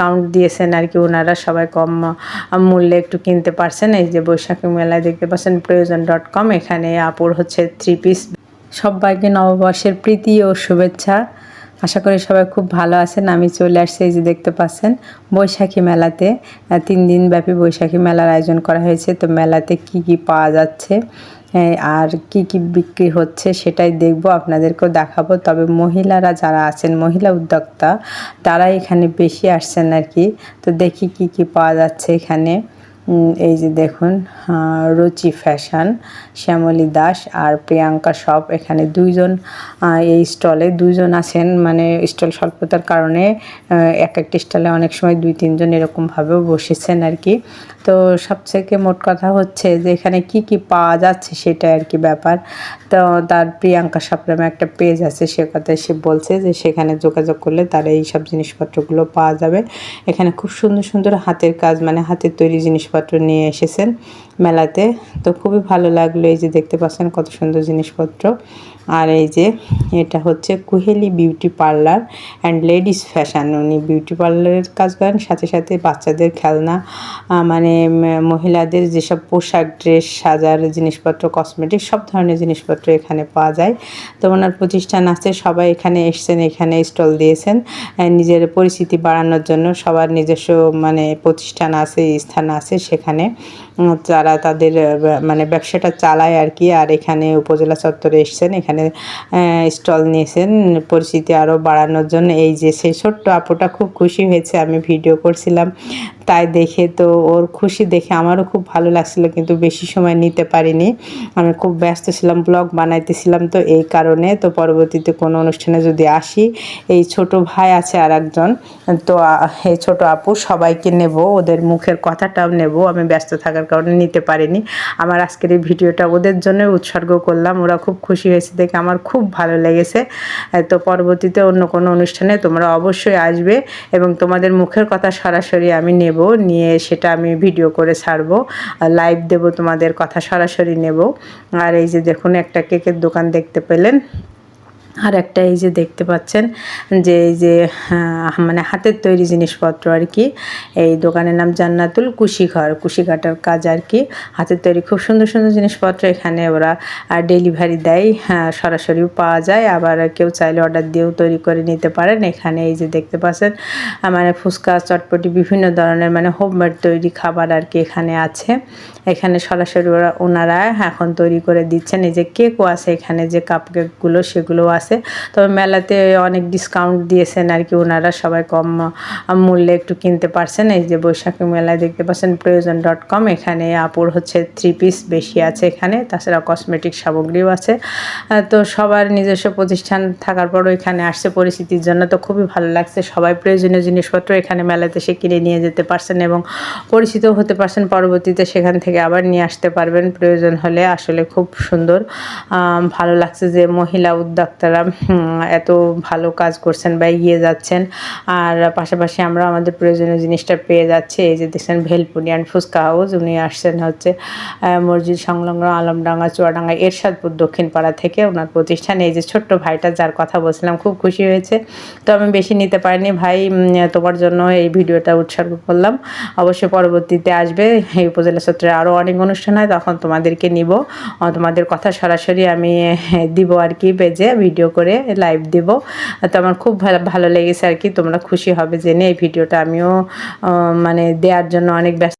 Count দিয়েছেন আর কি, ওনারা সবাই কম মূল্যে একটু কিনতে পারছেন। এই যে বৈশাখী মেলায় দেখতে পাচ্ছেন প্রয়োজন ডট কম এখানে আপুর হচ্ছে থ্রি পিস সবাইকে নববর্ষের প্রীতি ও শুভেচ্ছা। আশা করি সবাই খুব ভালো আছেন। আমি চলে আসছি এই যে দেখতে পাচ্ছেন বৈশাখী মেলাতে। তিন দিন ব্যাপী বৈশাখী মেলার আয়োজন করা হয়েছে। তো মেলাতে কি কি পাওয়া যাচ্ছে? আর কি কি বিক্রি হচ্ছে সেটাই দেখব, আপনাদেরকেও দেখাবো। তবে মহিলারা যারা আছেন, মহিলা উদ্যোক্তা তারা এখানে বেশি আসছেন আর কি। তো দেখি কি কি পাওয়া যাচ্ছে এখানে। এই যে দেখুন রুচি ফ্যাশন, শ্যামলী দাস আর প্রিয়াঙ্কা সব এখানে দুইজন এই স্টলে দুইজন আছেন। মানে স্টল স্বল্পতার কারণে এক একটি স্টলে অনেক সময় দুই তিনজন এরকমভাবেও বসেছেন আর কি। তো সবথেকে মোট কথা হচ্ছে যে এখানে কি কি পাওয়া যাচ্ছে সেটা আর কি ব্যাপার। তো তার প্রিয়াঙ্কা শপ নামে একটা পেজ আছে, সে কথায় সে বলছে যে সেখানে যোগাযোগ করলে তার এই সব জিনিসপত্রগুলো পাওয়া যাবে। এখানে খুব সুন্দর সুন্দর হাতের কাজ মানে হাতের তৈরি জিনিসপত্র নিয়ে এসেছেন মেলাতে। তো খুবই ভালো লাগল এই যে দেখতে পাচ্ছেন কত সুন্দর জিনিসপত্র। আর এই যে এটা হচ্ছে Kuheli beauty parlour and ladies fashion. উনি বিউটি পার্লারের কাজ করেন, সাথে সাথে বাচ্চাদের খেলনা মানে মহিলাদের যেসব পোশাক, ড্রেস, সাজার জিনিসপত্র, কসমেটিক, সব ধরনের জিনিসপত্র এখানে পাওয়া যায়। তো ওনার প্রতিষ্ঠান আছে, সবাই এখানে এসছেন, এখানে স্টল দিয়েছেন। নিজের পরিচিতি বাড়ানোর জন্য সবার নিজস্ব মানে প্রতিষ্ঠান আছে, স্থান আছে সেখানে। যারা তাদের মানে ব্যবসাটা চালায় আর কি। আর এখানে উপজেলা চত্বরে এসছেন, এখানে স্টল নিয়েছেন। পরিচিতি আরও বাড়ানোর জন্য এই যে সেই ছোট্ট আপুটা খুব খুশি হয়েছে, আমি ভিডিও করছিলাম। তাই দেখে তো ওর খুশি দেখে আমারও খুব ভালো লাগছিল, কিন্তু বেশি সময় নিতে পারিনি। আমি খুব ব্যস্ত ছিলাম, ব্লগ বানাইতেছিলাম তো এই কারণে। তো পরবর্তীতে কোনো অনুষ্ঠানে যদি আসি, এই ছোট ভাই আছে আর একজন তো এই ছোট আপু সবাইকে নেব, ওদের মুখের কথাটাও নেব, আমি ব্যস্ত থাকার কারণে নিতে পারিনি। আমার আজকের এই ভিডিওটা ওদের জন্য উৎসর্গ করলাম। ওরা খুব খুশি হয়েছে দেখে আমার খুব ভালো লেগেছে। তো পরবর্তীতে অন্য কোনো অনুষ্ঠানে তোমরা অবশ্যই আসবে এবং তোমাদের মুখের কথা সরাসরি আমি নেব। নিয়ে সেটা আমি ভিডিও করে ছাড়বো। লাইভ দেব তোমাদের কথা সরাসরি নেব। আর এই যে দেখুন একটা কেকের দোকান দেখতে পেলেন। আর একটা এই যে দেখতে পাচ্ছেন যে এই যে মানে হাতের তৈরি জিনিসপত্র আর কি, এই দোকানের নাম জান্নাতুল কুশিঘর, কুশিঘাটার কাজ আর কি। হাতের তৈরি খুব সুন্দর সুন্দর জিনিসপত্র এখানে ওরা ডেলিভারি দেয় সরাসরিও পাওয়া যায়। আবার কেউ চাইলে অর্ডার দিয়েও তৈরি করে নিতে পারেন। এখানে এই যে দেখতে পাচ্ছেন মানে ফুচকা, চটপটি, বিভিন্ন ধরনের মানে হোমমেড তৈরি খাবার আর কি এখানে আছে। এখানে সরাসরি ওরা, ওনারা এখন তৈরি করে দিচ্ছেন। এই যে কেকও আছে এখানে, যে কাপ কেকগুলো সেগুলোও আছে। তবে মেলাতে অনেক ডিসকাউন্ট দিয়েছেন আর কি, ওনারা সবাই কম মূল্যে একটু কিনতে পারছেন। এই যে বৈশাখী মেলায় দেখতে পাচ্ছেন প্রয়োজন ডট কম এখানে আপুর হচ্ছে থ্রি পিস বেশি আছে এখানে তাছাড়া কসমেটিক সামগ্রীও আছে। তো সবার নিজস্ব প্রতিষ্ঠান থাকার পরও এখানে আসছে পরিস্থিতির জন্য, তো খুবই ভালো লাগছে। সবাই প্রয়োজনীয় জিনিসপত্র এখানে মেলাতে সে কিনে নিয়ে যেতে পারছেন এবং পরিচিত হতে পারছেন, পরবর্তীতে সেখান থেকে আবার নিয়ে আসতে পারবেন। প্রয়োজন হলে আসলে খুব সুন্দর ভালো লাগছে যে মহিলা উদ্যোক্তারা হুম, এত ভালো কাজ করছেন বা এগিয়ে যাচ্ছেন। আর পাশাপাশি আমরা আমাদের প্রয়োজনীয় জিনিসটা পেয়ে যাচ্ছি। এই যে দেখছেন ভেলপুরি অ্যান্ড ফুচকা হাউস উনি আসছেন হচ্ছে মসজিদ সংলগ্ন আলমডাঙ্গা চুয়াডাঙ্গা এরশাদপুর দক্ষিণ পাড়া থেকে ওনার প্রতিষ্ঠান। এই যে ছোট্ট ভাইটা যার কথা বলছিলাম খুব খুশি হয়েছে। তো আমি বেশি নিতে পারিনি। ভাই তোমার জন্য এই ভিডিওটা উৎসর্গ করলাম। অবশ্যই পরবর্তীতে আসবে। এই উপজেলা সূত্রে আরও অনেক অনুষ্ঠান হয় তখন তোমাদেরকে নিব। তোমাদের কথা সরাসরি আমি দিব আর কি পেজে ভিডিও করে লাইভ দেব। তো আমার খুব ভালো লেগেছে আর কি। তোমরা খুশি হবে জেনে এই ভিডিওটা আমিও মানে দেওয়ার জন্য অনেক ব্যস্ত